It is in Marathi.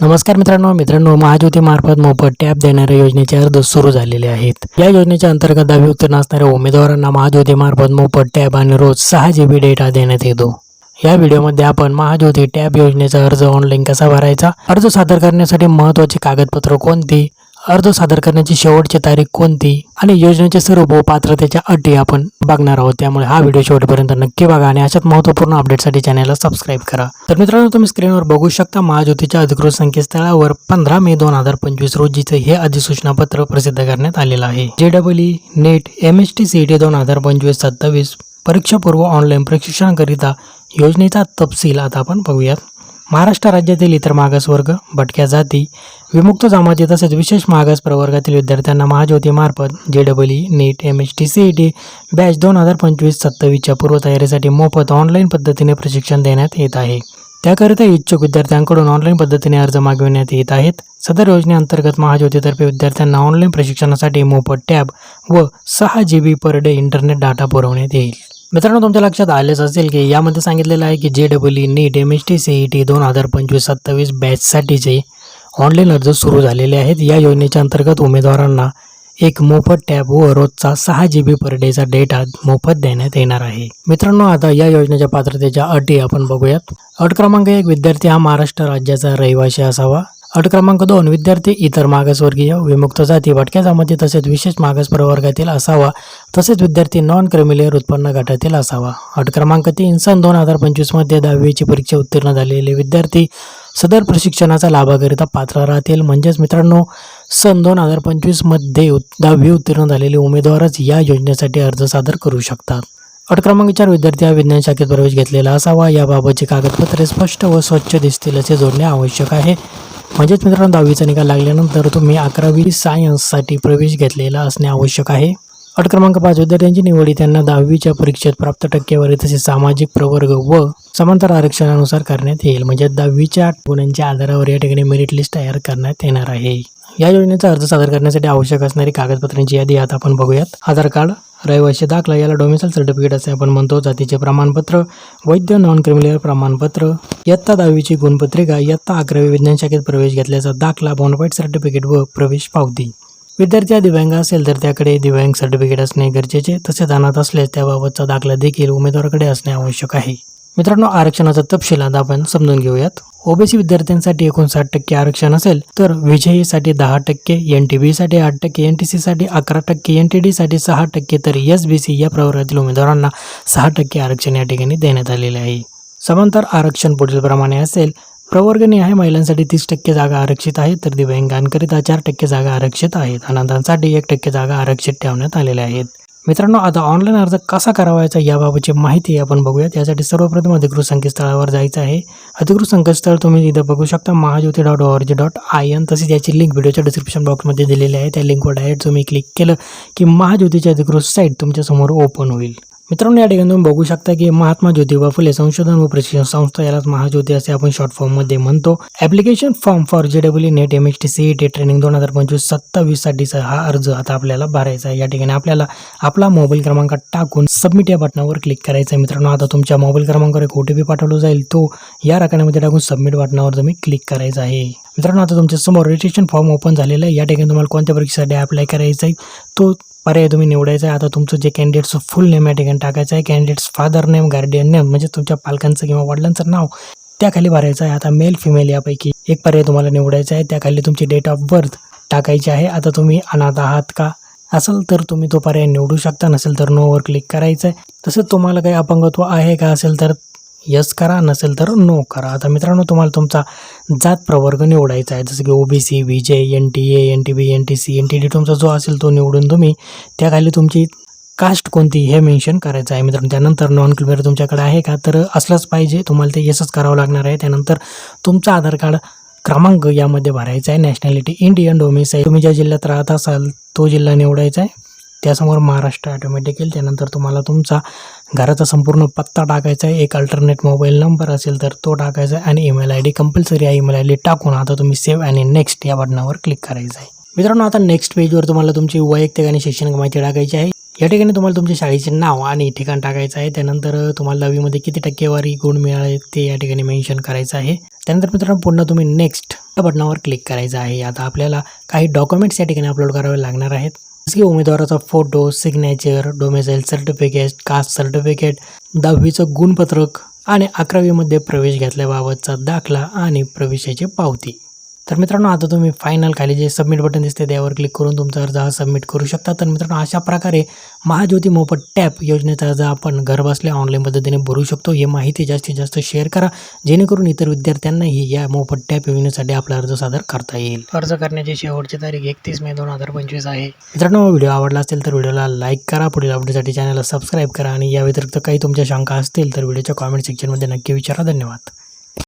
नमस्कार मित्रांनो मित्रांनो महाज्योतीमार्फत मोफत टॅब देणाऱ्या योजनेचे अर्ज सुरू झालेले आहेत. या योजनेच्या अंतर्गत दहावी उत्तीर्ण असणाऱ्या उमेदवारांना महाज्योतीमार्फत मोफत टॅब आणि रोज सहा जी बी डेटा देण्यात येतो. या व्हिडिओमध्ये आपण महाज्योती टॅब योजनेचा अर्ज ऑनलाईन कसा भरायचा अर्ज सादर करण्यासाठी महत्त्वाची कागदपत्र कोणती अर्ज सादर करण्याची शेवटची तारीख कोणती आणि योजनेचे स्वरूप व पात्रतेच्या अटी आपण बघणार आहोत. त्यामुळे हा व्हिडिओ शेवटपर्यंत नक्की बघा आणि अशाच महत्त्वपूर्ण अपडेटसाठी चॅनलला सबस्क्राईब करा. तर मित्रांनो तुम्ही स्क्रीनवर बघू शकता महाज्योतीच्या अधिकृत संकेतस्थळावर पंधरा मे दोन हजार पंचवीस रोजीचे हे अधिसूचना पत्र प्रसिद्ध करण्यात आलेलं आहे. J double net M S T C T दोन हजार पंचवीस सत्तावीस परीक्षापूर्व ऑनलाईन प्रशिक्षणाकरिता योजनेचा तपशील आता आपण बघूयात. महाराष्ट्र राज्यातील इतर मागासवर्ग भटक्या जाती विमुक्त जमाती तसेच विशेष मागास प्रवर्गातील विद्यार्थ्यांना महाज्योतीमार्फत J double E NEET M H T C E T batch दोन हजार पंचवीस सत्तावीसच्या पूर्वतयारीसाठी मोफत ऑनलाईन पद्धतीने प्रशिक्षण देण्यात येत आहे. त्याकरिता इच्छुक विद्यार्थ्यांकडून ऑनलाईन पद्धतीने अर्ज मागविण्यात येत आहेत. सदर योजनेअंतर्गत महाज्योतीतर्फे विद्यार्थ्यांना ऑनलाईन प्रशिक्षणासाठी मोफत टॅब व सहा G B per day internet data पुरवण्यात येईल. मित्रांनो तुमच्या लक्षात आलेच असेल की यामध्ये सांगितलेलं आहे की J double E NEET M H T C E T दोन हजार पंचवीस सत्तावीस बॅचसाठीचे ऑनलाईन अर्ज सुरू झालेले आहेत. या योजनेच्या अंतर्गत उमेदवारांना एक मोफत टॅब व रोजचा सहा जी बी पर डेचा डेटा मोफत देण्यात येणार आहे. मित्रांनो आता या योजनेच्या पात्रतेच्या अटी आपण बघूयात. अट क्रमांक एक विद्यार्थी हा महाराष्ट्र राज्याचा रहिवासी असावा. अट क्रमांक दोन विद्यार्थी इतर मागासवर्गीय विमुक्त जाती भटक्या जमाती तसेच विशेष मागास प्रवर्गातील असावा. तसेच विद्यार्थी नॉन क्रिमिलियर उत्पन्न गटातील असावा. अट क्रमांक तीन सन दोन हजार पंचवीसमध्ये दहावीची परीक्षा उत्तीर्ण झालेले विद्यार्थी सदर प्रशिक्षणाचा लाभाकरिता पात्र राहतील. म्हणजेच मित्रांनो सन दोन हजार पंचवीसमध्ये दहावी उत्तीर्ण झालेले उमेदवारच या योजनेसाठी अर्ज सादर करू शकतात. अट क्रमांक चार विद्यार्थी हा विज्ञान शाखेत प्रवेश घेतलेला असावा. याबाबतची कागदपत्रे स्पष्ट व स्वच्छ दिसतील असे जोडणे आवश्यक आहे. म्हणजेच मित्रांनो दहावीचा निकाल लागल्यानंतर तुम्ही अकरावी सायन्ससाठी प्रवेश घेतलेला असणे आवश्यक आहे. अट क्रमांक पाच विद्यार्थ्यांची निवडी. त्यांना दहावीच्या परीक्षेत प्राप्त टक्केवारी तसेच सामाजिक प्रवर्ग व समांतर आरक्षणानुसार करण्यात येईल. म्हणजे दहावीच्या गुणांच्या आधारावर या ठिकाणी मेरिट लिस्ट तयार करण्यात येणार आहे. या योजनेचा अर्ज सादर करण्यासाठी आवश्यक असणारी कागदपत्रांची यादी आता आपण बघूयात. आधार कार्ड रहिवासी दाखला याला डोमिसाईल सर्टिफिकेट असे आपण म्हणतो. जातीचे प्रमाणपत्र वैध नॉन क्रिमिनल प्रमाणपत्र. इयत्ता दहावीची गुणपत्रिका इयत्ता अकरावी विज्ञान शाखेत प्रवेश घेतल्याचा दाखला बॉनफाईट सर्टिफिकेट व प्रवेश पावती. विद्यार्थी दिव्यांग असेल तर त्याकडे दिव्यांग सर्टिफिकेट असणे गरजेचे. तसेच अनाथ असल्यास त्याबाबतचा दाखला देखील उमेदवाराकडे असणे आवश्यक आहे. मित्रांनो आरक्षणाचा तपशील आता आपण समजून घेऊयात. ओबीसी विद्यार्थ्यांसाठी एकोणसाठ टक्के आरक्षण असेल तर विजयीसाठी दहा टक्के एन टी बीसाठी आठ टक्के एन टी सीसाठी अकरा टक्के एन टी डीसाठी सहा टक्के तर एस बी सी या प्रवर्गातील उमेदवारांना सहा टक्के आरक्षण या ठिकाणी देण्यात आलेले आहे. समांतर आरक्षण पुढील प्रमाणे असेल प्रवर्गनिहाय महिलांसाठी तीस टक्के जागा आरक्षित आहेत तर दिव्यांगांकरिता चार टक्के जागा आरक्षित आहेत. अनाथांसाठी एक टक्के जागा आरक्षित ठेवण्यात आलेल्या आहेत. मित्रांनो आता ऑनलाईन अर्ज कसा करावायचा याबाबतची माहिती आपण बघूया यासाठी सर्वप्रथम अधिकृत संकेतस्थळावर जायचं आहे. अधिकृत संकेतस्थळ तुम्ही इथं बघू शकता. Mahajyoti dot O R G dot I N तसेच याची लिंक व्हिडिओच्या डिस्क्रिप्शन बॉक्समध्ये दिलेली आहे. त्या लिंकवर डायरेक्ट तुम्ही क्लिक केलं की महाज्योतीची अधिकृत साईट तुमच्यासमोर ओपन होईल. मित्रांनो या ठिकाणी तुम्ही बघू शकता की महात्मा ज्योतिबा फुले संशोधन व प्रशिक्षण संस्था यालाच महाज्योती असे आपण शॉर्ट फॉर्ममध्ये म्हणतो. Application form for J W net M H T C E T training दोन हजार पंचवीस सत्तावीससाठीचा हा अर्ज आता आपल्याला भरायचा आहे. या ठिकाणी आपल्याला आपला मोबाईल क्रमांक टाकून सबमिट या बटनावर क्लिक करायचा आहे. मित्रांनो आता तुमच्या मोबाईल क्रमांकावर एक ओ टी पी पाठवला जाईल. तो या रकान्यामध्ये टाकून सबमिट बटनावर तुम्ही क्लिक करायचा आहे. मित्रांनो आता तुमच्यासमोर रजिस्ट्रेशन फॉर्म ओपन झालेलं आहे. या ठिकाणी तुम्हाला कोणत्या परीक्षेसाठी अप्लाय करायचं आहे? तो पर्याय तुम्ही निवडायचा आहे. आता तुमचं जे कॅन्डिडेटचं फुल नेम या ठिकाणी टाकायचं आहे. Candidates father name guardian name म्हणजे तुमच्या पालकांचं किंवा वडिलांचं नाव त्याखाली भरायचं आहे. आता मेल फिमेल यापैकी एक पर्याय तुम्हाला निवडायचा आहे. त्याखाली तुमची डेट ऑफ बर्थ टाकायची आहे. आता तुम्ही अनाथ आहात का? असेल तर तुम्ही तो पर्याय निवडू शकता. नसेल तर नोवर क्लिक करायचं आहे. तसंच तुम्हाला काही अपंगत्व आहे का? असेल तर यस करा नसेल तर नो करा. आता मित्रांनो तुम्हाला तुमचा जात प्रवर्ग निवडायचा आहे. जसं की O B C V J N T A N T B N T C N T D तुमचा जो असेल तो निवडून तुम्ही त्याखाली तुमची कास्ट कोणती हे मेन्शन करायचं आहे. मित्रांनो त्यानंतर नॉन क्लिअर तुमच्याकडे आहे का? तर असलंच पाहिजे. तुम्हाला ते येसच करावं लागणार आहे. त्यानंतर तुमचं आधार कार्ड क्रमांक यामध्ये भरायचा आहे. नॅशनॅलिटी इंडियन डोमिसाईल तुम्ही ज्या जिल्ह्यात राहत असाल तो जिल्हा निवडायचा आहे. त्यासमोर महाराष्ट्र ऑटोमॅटिक येईल. त्यानंतर तुम्हाला तुमचा घराचा संपूर्ण पत्ता टाकायचा आहे. एक अल्टरनेट मोबाईल नंबर असेल तर तो टाकायचा आहे आणि ईमेल आय डी कंपल्सरी आहे. ईमेल आय डी टाकून आता तुम्ही सेव्ह आणि नेक्स्ट या बटनावर क्लिक करायचं आहे. मित्रांनो आता नेक्स्ट पेजवर तुम्हाला तुमची वैयक्तिक आणि शैक्षणिक माहिती टाकायची आहे. या ठिकाणी तुम्हाला तुमच्या शाळेचे नाव आणि ठिकाण टाकायचं आहे. त्यानंतर तुम्हाला दहावीमध्ये किती टक्केवारी गुण मिळाले ते या ठिकाणी मेन्शन करायचं आहे. त्यानंतर मित्रांनो पुन्हा तुम्ही नेक्स्ट या बटनावर क्लिक करायचं आहे. आता आपल्याला काही डॉक्युमेंट्स या ठिकाणी अपलोड करावे लागणार आहेत. जसे की उमेदवाराचा photo signature domicile certificate caste certificate दहावीचं गुणपत्रक आणि अकरावीमध्ये प्रवेश घेतल्याबाबतचा दाखला आणि प्रवेशाची पावती. तर मित्रांनो आता तुम्ही फायनल खाली जे सबमिट बटन दिसते त्यावर क्लिक करून तुमचा अर्ज हा सबमिट करू शकता. तर मित्रांनो अशा प्रकारे महाज्योती मोफत टॅप योजनेचा अर्ज आपण घर बसल्या ऑनलाईन पद्धतीने भरू शकतो. ही माहिती जास्तीत जास्त शेअर करा जेणेकरून इतर विद्यार्थ्यांनाही या मोफत टॅप योजनेसाठी आपला अर्ज सादर करता येईल. अर्ज करण्याची शेवटची तारीख एकतीस मे दोन हजार पंचवीस आहे. मित्रांनो व्हिडिओ आवडला असेल तर व्हिडिओला लाईक करा पुढील अपडेटसाठी चॅनलला सबस्क्राईब करा आणि या व्यतिरिक्त काही तुमच्या शंका असतील तर व्हिडिओच्या कॉमेंट सेक्शनमध्ये नक्की विचारा. धन्यवाद.